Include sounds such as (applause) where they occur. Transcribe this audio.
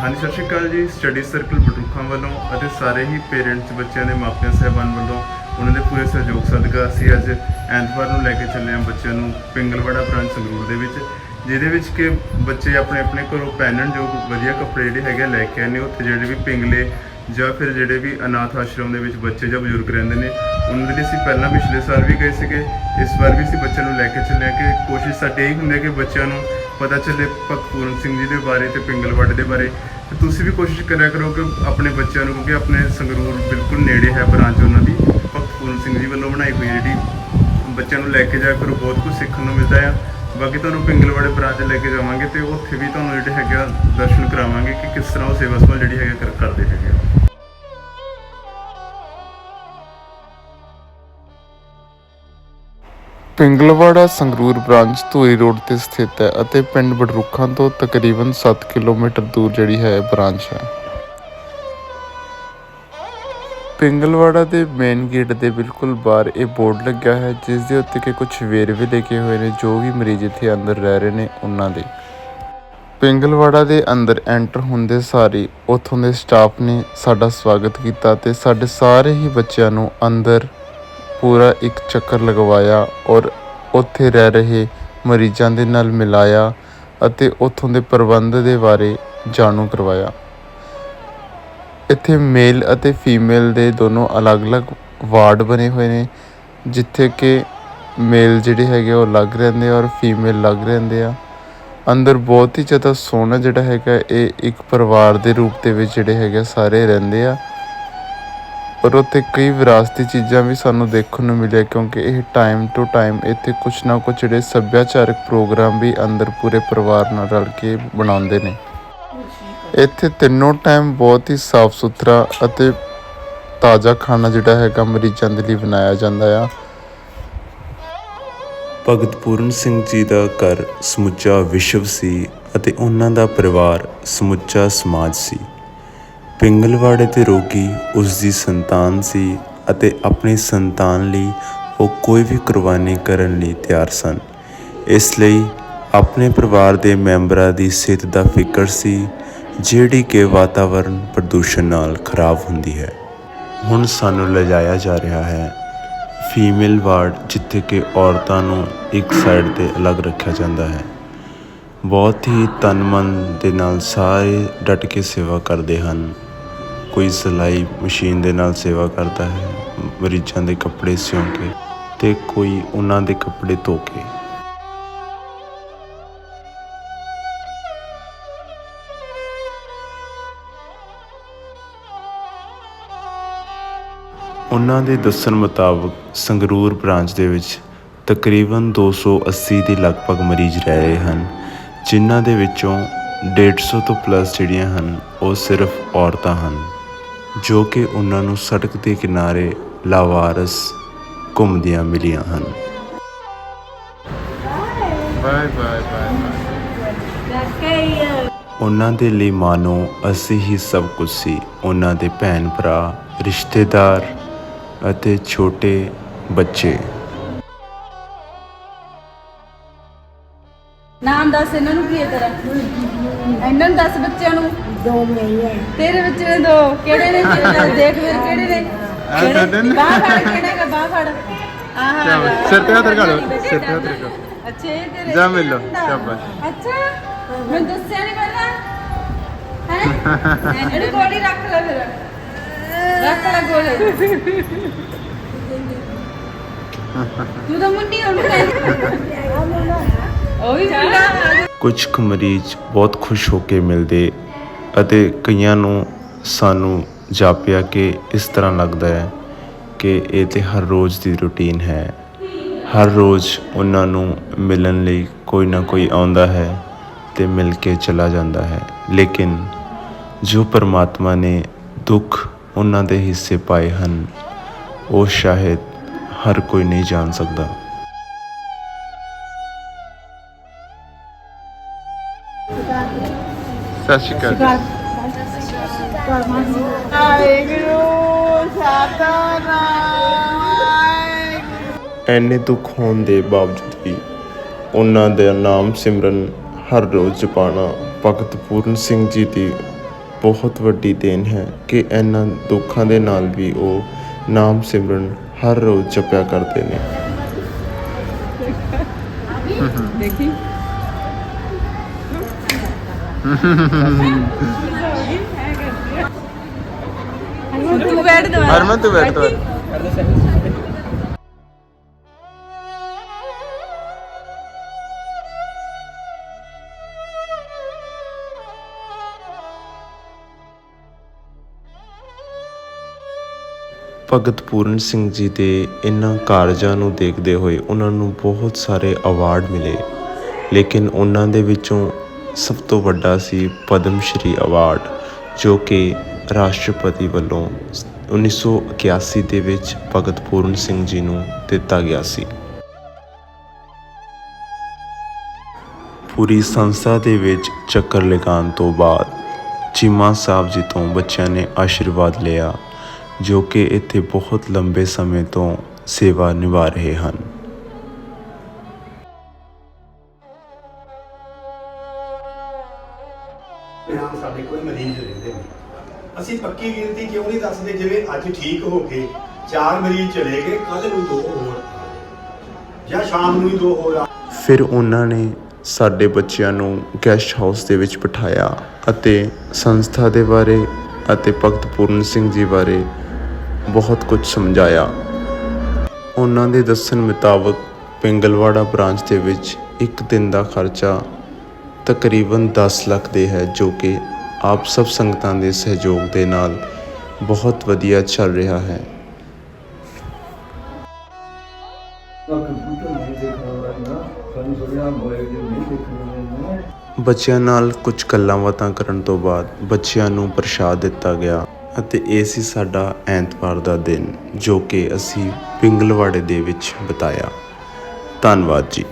ਹਾਂਜੀ, ਸਤਿ ਸ਼੍ਰੀ ਅਕਾਲ ਜੀ। ਸਟੱਡੀ ਸਰਕਲ ਬਟੂਖਾਂ ਵੱਲੋਂ ਅਤੇ ਸਾਰੇ ਹੀ ਪੇਰੈਂਟਸ ਬੱਚਿਆਂ ਦੇ ਮਾਪਿਆਂ, ਸਹਿਬਾਨ ਵੱਲੋਂ ਉਹਨਾਂ ਦੇ ਪੂਰੇ ਸਹਿਯੋਗ, ਸਦਕਾ ਅਸੀਂ ਅੱਜ ਐਤਵਾਰ ਨੂੰ ਲੈ ਕੇ ਚੱਲੇ ਹਾਂ ਬੱਚਿਆਂ ਨੂੰ ਪਿੰਗਲਵਾੜਾ ਬ੍ਰਾਂਚ ਸੰਗਰੂਰ ਦੇ ਵਿੱਚ, ਜਿਹਦੇ ਵਿੱਚ ਕਿ ਬੱਚੇ ਆਪਣੇ ਆਪਣੇ ਘਰੋਂ ਪਹਿਨਣ ਜੋ ਵਧੀਆ ਕੱਪੜੇ ਜਿਹੜੇ ਹੈਗੇ ਆ ਲੈ ਕੇ ਆਏ ਨੇ ਉੱਥੇ ਜਿਹੜੇ ਵੀ ਪਿੰਗਲੇ ਜਾਂ ਫਿਰ ਜਿਹੜੇ ਵੀ ਅਨਾਥ ਆਸ਼ਰਮ ਦੇ ਵਿੱਚ ਬੱਚੇ ਜਾਂ ਬਜ਼ੁਰਗ ਰਹਿੰਦੇ ਨੇ, ਉਹਨਾਂ ਦੇ ਲਈ ਅਸੀਂ ਪਹਿਲਾਂ ਪਿਛਲੇ ਸਾਲ ਵੀ ਗਏ ਸੀਗੇ। ਇਸ ਵਾਰ ਵੀ ਅਸੀਂ ਬੱਚਿਆਂ ਨੂੰ ਲੈ ਕੇ ਚੱਲੇ ਹਾਂ ਕਿ ਕੋਸ਼ਿਸ਼ ਸਾਡੀ ਇਹ ਹੁੰਦੀ ਹੈ ਕਿ ਬੱਚਿਆਂ ਨੂੰ ਪਤਾ ਚੱਲੇ ਭਗਤ ਪੂਰਨ ਸਿੰਘ ਜੀ ਦੇ ਬਾਰੇ ਤੇ ਪਿੰਗਲਵਾੜੇ ਦੇ ਬਾਰੇ। ਤੇ ਤੁਸੀਂ ਵੀ ਕੋਸ਼ਿਸ਼ ਕਰਿਆ ਕਰੋ ਕਿ ਆਪਣੇ ਬੱਚਿਆਂ ਨੂੰ, ਕਿਉਂਕਿ ਆਪਣੇ ਸੰਗਰੂਰ ਬਿਲਕੁਲ ਨੇੜੇ ਹੈ ਬ੍ਰਾਂਚ ਉਹਨਾਂ ਦੀ। ਭਗਤ ਪੂਰਨ ਸਿੰਘ ਜੀ ਵੱਲੋਂ ਬਣਾਈ ਹੋਈ ਜਿਹੜੀ ਬੱਚਿਆਂ ਨੂੰ ਲੈ ਕੇ ਜਾਇਆ ਕਰੋ, ਬਹੁਤ ਕੁਝ ਸਿੱਖਣ ਨੂੰ ਮਿਲਦਾ ਆ। ਬਾਕੀ ਤੁਹਾਨੂੰ ਪਿੰਗਲਵਾੜੇ ਬ੍ਰਾਂਚ ਲੈ ਕੇ ਜਾਵਾਂਗੇ ਤੇ ਉੱਥੇ ਵੀ ਤੁਹਾਨੂੰ ਜਿਹੜੇ ਹੈਗੇ ਆ ਦਰਸ਼ਨ ਕਰਾਵਾਂਗੇ ਕਿ ਕਿਸ ਤਰ੍ਹਾਂ ਉਹ ਸੇਵਾ ਸੰਭਾਲ ਜਿਹੜੀ ਹੈਗਾ ਕਰ- ਕਰਦੇ ਹੈਗੇ ਪਿੰਗਲਵਾੜਾ ਸੰਗਰੂਰ ਬ੍ਰਾਂਚ ਧੂਰੀ ਰੋਡ ਤੇ ਸਥਿਤ ਹੈ ਅਤੇ ਪਿੰਡ ਬਡਰੁੱਖਾਂ ਤੋਂ ਤਕਰੀਬਨ 7 ਕਿਲੋਮੀਟਰ ਦੂਰ ਜਿਹੜੀ ਹੈ ਬ੍ਰਾਂਚ ਹੈ। ਪਿੰਗਲਵਾੜਾ ਦੇ ਮੇਨ ਗੇਟ ਦੇ ਬਿਲਕੁਲ ਬਾਹਰ ਇਹ ਬੋਰਡ ਲੱਗਿਆ ਹੈ, ਜਿਸ ਦੇ ਉੱਤੇ ਕਿ ਕੁਝ ਵੇਰਵੇ ਲਿਖੇ ਹੋਏ ਨੇ, ਜੋ ਵੀ ਮਰੀਜ਼ ਇੱਥੇ ਅੰਦਰ ਰਹਿ ਰਹੇ ਨੇ ਉਹਨਾਂ ਦੇ। ਪਿੰਗਲਵਾੜਾ ਦੇ ਅੰਦਰ ਐਂਟਰ ਹੁੰਦੇ ਸਾਰੇ ਉੱਥੋਂ ਦੇ ਸਟਾਫ ਨੇ ਸਾਡਾ ਸਵਾਗਤ ਕੀਤਾ ਤੇ ਸਾਡੇ ਸਾਰੇ ਹੀ ਬੱਚਿਆਂ ਨੂੰ ਅੰਦਰ ਪੂਰਾ ਇੱਕ ਚੱਕਰ ਲਗਵਾਇਆ ਔਰ ਉੱਥੇ ਰਹਿ ਰਹੇ ਮਰੀਜ਼ਾਂ ਦੇ ਨਾਲ ਮਿਲਾਇਆ ਅਤੇ ਉੱਥੋਂ ਦੇ ਪ੍ਰਬੰਧ ਦੇ ਬਾਰੇ ਜਾਣੂ ਕਰਵਾਇਆ। ਇੱਥੇ ਮੇਲ ਅਤੇ ਫੀਮੇਲ ਦੇ ਦੋਨੋਂ ਅਲੱਗ-ਅਲੱਗ ਵਾਰਡ ਬਣੇ ਹੋਏ ਨੇ, ਜਿੱਥੇ ਕਿ ਮੇਲ ਜਿਹੜੇ ਹੈਗੇ ਆ ਉਹ ਅਲੱਗ ਰਹਿੰਦੇ ਆ ਔਰ ਫੀਮੇਲ ਅਲੱਗ ਰਹਿੰਦੇ ਆ। ਅੰਦਰ ਬਹੁਤ ਹੀ ਜ਼ਿਆਦਾ ਸੋਹਣਾ ਜਿਹੜਾ ਹੈਗਾ ਇਹ ਇੱਕ ਪਰਿਵਾਰ ਦੇ ਰੂਪ ਦੇ ਵਿੱਚ ਜਿਹੜੇ ਹੈਗੇ ਆ, ਸਾਰੇ ਰਹਿੰਦੇ ਆ। ਔਰ ਉੱਥੇ ਕਈ ਵਿਰਾਸਤੀ ਚੀਜ਼ਾਂ ਵੀ ਸਾਨੂੰ ਦੇਖਣ ਨੂੰ ਮਿਲਿਆ ਕਿਉਂਕਿ ਇਹ ਟਾਈਮ ਟੂ ਟਾਈਮ ਇੱਥੇ ਕੁਛ ਨਾ ਕੁਛ ਜਿਹੜੇ ਸੱਭਿਆਚਾਰਕ ਪ੍ਰੋਗਰਾਮ ਵੀ ਅੰਦਰ ਪੂਰੇ ਪਰਿਵਾਰ ਨਾਲ ਰਲ ਕੇ ਬਣਾਉਂਦੇ ਨੇ। ਇੱਥੇ ਤਿੰਨੋਂ ਟਾਈਮ ਬਹੁਤ ਹੀ ਸਾਫ਼ ਸੁਥਰਾ ਅਤੇ ਤਾਜ਼ਾ ਖਾਣਾ ਜਿਹੜਾ ਹੈਗਾ ਮਰੀਜ਼ਾਂ ਦੇ ਲਈ ਬਣਾਇਆ ਜਾਂਦਾ ਆ। ਭਗਤ ਪੂਰਨ ਸਿੰਘ ਜੀ ਦਾ ਘਰ ਸਮੁੱਚਾ ਵਿਸ਼ਵ ਸੀ ਅਤੇ ਉਹਨਾਂ ਦਾ ਪਰਿਵਾਰ ਸਮੁੱਚਾ ਸਮਾਜ ਸੀ। ਪਿੰਗਲਵਾੜੇ ਦੇ ਰੋਗੀ ਉਸ ਦੀ ਸੰਤਾਨ ਸੀ ਅਤੇ ਆਪਣੀ ਸੰਤਾਨ ਲਈ ਉਹ ਕੋਈ ਵੀ ਕੁਰਬਾਨੀ ਕਰਨ ਲਈ ਤਿਆਰ ਸਨ। ਇਸ ਲਈ ਆਪਣੇ ਪਰਿਵਾਰ ਦੇ ਮੈਂਬਰਾਂ ਦੀ ਸਿਹਤ ਦਾ ਫਿਕਰ ਸੀ, ਜਿਹੜੀ ਕਿ ਵਾਤਾਵਰਣ ਪ੍ਰਦੂਸ਼ਣ ਨਾਲ ਖਰਾਬ ਹੁੰਦੀ ਹੈ। ਹੁਣ ਸਾਨੂੰ ਲਿਜਾਇਆ ਜਾ ਰਿਹਾ ਹੈ ਫੀਮੇਲ ਵਾਰਡ, ਜਿੱਥੇ ਕਿ ਔਰਤਾਂ ਨੂੰ ਇੱਕ ਸਾਈਡ ਤੇ ਅਲੱਗ ਰੱਖਿਆ ਜਾਂਦਾ ਹੈ। ਬਹੁਤ ਹੀ ਤਨ ਮਨ ਦੇ ਨਾਲ ਸਾਰੇ ਡਟ ਕੇ ਸੇਵਾ ਕਰਦੇ ਹਨ। ਕੋਈ ਸਿਲਾਈ ਮਸ਼ੀਨ ਦੇ ਨਾਲ ਸੇਵਾ ਕਰਦਾ ਹੈ, ਮਰੀਜ਼ਾਂ ਦੇ ਕੱਪੜੇ ਸਿਉਂ ਕੇ ਤੇ ਕੋਈ ਉਹਨਾਂ ਦੇ ਕੱਪੜੇ ਧੋ ਕੇ। ਉਹਨਾਂ ਦੇ ਦੱਸਣ ਮੁਤਾਬਕ ਸੰਗਰੂਰ ਬ੍ਰਾਂਚ ਦੇ ਵਿੱਚ ਤਕਰੀਬਨ 280 ਦੇ ਲਗਭਗ ਮਰੀਜ਼ ਰਹਿ ਰਹੇ ਹਨ, ਜਿਨ੍ਹਾਂ ਦੇ ਵਿੱਚੋਂ 150 ਤੋਂ ਪਲੱਸ ਜਿਹੜੀਆਂ ਹਨ, ਉਹ ਸਿਰਫ ਔਰਤਾਂ ਹਨ। ਜੋ ਕਿ ਉਹਨਾਂ ਨੂੰ ਸੜਕ ਦੇ ਕਿਨਾਰੇ ਲਾਵਾਰਸ ਘੁੰਮਦੀਆਂ ਮਿਲੀਆਂ ਹਨ। ਬਾਏ ਬਾਏ ਬਾਏ ਉਹਨਾਂ ਦੇ ਲਈ ਮਾਨੋ ਅਸੀਂ ਹੀ ਸਭ ਕੁਝ ਸੀ। ਉਹਨਾਂ ਦੇ ਭੈਣ ਭਰਾ ਰਿਸ਼ਤੇਦਾਰ ਅਤੇ ਛੋਟੇ ਬੱਚੇ। ਨਾਮ ਦੱਸ ਇਹਨਾਂ ਨੂੰ ਕੀ ਹੈ ਤੇਰਾ? ਇਹਨਾਂ ਨੂੰ ਦੱਸ ਬੱਚਿਆਂ ਨੂੰ। ਦੋ ਮਹੀਨੇ ਤੇਰੇ ਬੱਚੇ ਨੇ ਦੋ। ਕਿਹੜੇ ਨੇ? ਚੱਲ ਦੇਖ ਫਿਰ ਕਿਹੜੇ ਨੇ? ਸਾਡੇ ਨੇ। ਬਾਹ ਫੜ ਕਿਹੜਾ ਹੈਗਾ? ਬਾਹ ਫੜ। ਆਹ। ਸਿਰ ਤੇ ਹੱਥ ਰਖਾ ਲਓ, ਸਿਰ ਤੇ ਹੱਥ ਰਖਾ। ਅੱਛਾ ਇਹ ਤੇਰੇ ਜਾ ਮਿਲ ਲਓ। ਸ਼ਾਬਾਸ਼। ਅੱਛਾ ਮੈਂ ਦੱਸਿਆ ਨਹੀਂ ਪਹਿਲਾਂ। ਹੈ? (laughs) ਇਹਨੂੰ ਗੋਲੀ ਰੱਖ ਲੈ ਫਿਰ। ਰੱਖ ਲੈ ਗੋਲੀ। (laughs) ਤੂੰ ਤਾਂ ਮੁੰਡੀ ਉਹਨੂੰ ਕਹਿੰਦੀ ਉਹ ਵੀ ਮੁੰਡਾ ਕੁਝ ਕੁ ਮਰੀਜ਼ ਬਹੁਤ ਖੁਸ਼ ਹੋ ਕੇ ਮਿਲਦੇ ਅਤੇ ਕਈਆਂ ਨੂੰ ਸਾਨੂੰ ਜਾਪਿਆ ਕਿ ਇਸ ਤਰ੍ਹਾਂ ਲੱਗਦਾ ਹੈ ਕਿ ਇਹ ਤੇ ਹਰ ਰੋਜ਼ ਦੀ ਰੁਟੀਨ ਹੈ। ਹਰ ਰੋਜ਼ ਉਹਨਾਂ ਨੂੰ ਮਿਲਣ ਲਈ ਕੋਈ ਨਾ ਕੋਈ ਆਉਂਦਾ ਹੈ ਤੇ ਮਿਲ ਕੇ ਚਲਾ ਜਾਂਦਾ ਹੈ। ਲੇਕਿਨ ਜੋ ਪਰਮਾਤਮਾ ਨੇ ਦੁੱਖ ਉਹਨਾਂ ਦੇ ਹਿੱਸੇ ਪਾਏ ਹਨ, ਉਹ ਸ਼ਾਇਦ ਹਰ ਕੋਈ ਨਹੀਂ ਜਾਣ ਸਕਦਾ। ਸਤਿ ਸ਼੍ਰੀ ਅਕਾਲ ਐਨੇ ਦੁੱਖ ਹੋਣ ਦੇ ਬਾਵਜੂਦ ਵੀ ਉਹਨਾਂ ਦਾ ਨਾਮ ਸਿਮਰਨ ਹਰ ਰੋਜ਼ ਜਪਾਣਾ ਭਗਤ ਪੂਰਨ ਸਿੰਘ ਜੀ ਦੀ ਬਹੁਤ ਵੱਡੀ ਦੇਣ ਹੈ ਕਿ ਇਹਨਾਂ ਦੁੱਖਾਂ ਦੇ ਨਾਲ ਵੀ ਉਹ ਨਾਮ ਸਿਮਰਨ ਹਰ ਰੋਜ਼ ਜਪਿਆ ਕਰਦੇ ਨੇ। ਦੇਖੀ। ਤੂੰ ਬੈਠ ਦਵਾ ਹਰਮਨ ਤੂੰ ਬੈਠ। ਤੂੰ ਭਗਤ ਪੂਰਨ ਸਿੰਘ ਜੀ ਦੇ ਇਨ੍ਹਾਂ ਕਾਰਜਾਂ ਨੂੰ ਦੇਖਦੇ ਹੋਏ ਉਹਨਾਂ ਨੂੰ ਬਹੁਤ ਸਾਰੇ ਅਵਾਰਡ ਮਿਲੇ। ਲੇਕਿਨ ਉਹਨਾਂ ਦੇ ਵਿੱਚੋਂ ਸਭ ਤੋਂ ਵੱਡਾ ਸੀ ਪਦਮ ਸ਼੍ਰੀ ਅਵਾਰਡ, ਜੋ ਕਿ ਰਾਸ਼ਟਰਪਤੀ ਵੱਲੋਂ 1981 ਦੇ ਵਿੱਚ ਭਗਤ ਪੂਰਨ ਸਿੰਘ ਜੀ ਨੂੰ ਦਿੱਤਾ ਗਿਆ ਸੀ। ਪੂਰੀ ਸੰਸਥਾ ਦੇ ਵਿੱਚ ਚੱਕਰ ਲਗਾਉਣ ਤੋਂ ਬਾਅਦ ਚੀਮਾ ਸਾਹਿਬ ਜੀ ਤੋਂ ਬੱਚਿਆਂ ਨੇ ਆਸ਼ੀਰਵਾਦ ਲਿਆ, ਜੋ ਕਿ ਇੱਥੇ ਬਹੁਤ ਲੰਬੇ ਸਮੇਂ ਤੋਂ ਸੇਵਾ ਨਿਭਾ ਰਹੇ ਹਨ। ਅਸੀਂ ਪੱਕੀ ਗਿਣਤੀ ਕਿਉਂ ਨਹੀਂ ਦੱਸਦੇ? ਜਿਵੇਂ ਅੱਜ ਠੀਕ ਹੋ ਕੇ ਚਾਰ ਮਰੀਜ਼ ਚਲੇ ਗਏ ਕੱਲ ਨੂੰ ਦੋ ਹੋਰ ਜਾਂ ਸ਼ਾਮ ਨੂੰ ਹੀ ਦੋ ਹੋਰ ਫਿਰ ਉਹਨਾਂ ਨੇ ਸਾਡੇ ਬੱਚਿਆਂ ਨੂੰ ਗੈਸਟ ਹਾਊਸ ਦੇ ਵਿੱਚ ਬਿਠਾਇਆ ਅਤੇ ਸੰਸਥਾ ਦੇ ਬਾਰੇ ਅਤੇ ਭਗਤ ਪੂਰਨ ਸਿੰਘ ਜੀ ਬਾਰੇ ਬਹੁਤ ਕੁਝ ਸਮਝਾਇਆ। ਉਹਨਾਂ ਦੇ ਦੱਸਣ ਮੁਤਾਬਕ ਪਿੰਗਲਵਾੜਾ ਬ੍ਰਾਂਚ ਦੇ ਵਿੱਚ ਇੱਕ ਦਿਨ ਦਾ ਖਰਚਾ ਤਕਰੀਬਨ 10 ਲੱਖ ਦੇ ਹੈ, ਜੋ ਕਿ ਆਪ ਸਭ ਸੰਗਤਾਂ ਦੇ ਸਹਿਯੋਗ ਦੇ ਨਾਲ ਬਹੁਤ ਵਧੀਆ ਚੱਲ ਰਿਹਾ ਹੈ। ਬੱਚਿਆਂ ਨਾਲ ਕੁਝ ਗੱਲਾਂ ਬਾਤਾਂ ਕਰਨ ਤੋਂ ਬਾਅਦ ਬੱਚਿਆਂ ਨੂੰ ਪ੍ਰਸ਼ਾਦ ਦਿੱਤਾ ਗਿਆ ਅਤੇ ਇਹ ਸੀ ਸਾਡਾ ਐਤਵਾਰ ਦਾ ਦਿਨ ਜੋ ਕਿ ਅਸੀਂ ਪਿੰਗਲਵਾੜੇ ਦੇ ਵਿੱਚ ਬਿਤਾਇਆ। ਧੰਨਵਾਦ ਜੀ।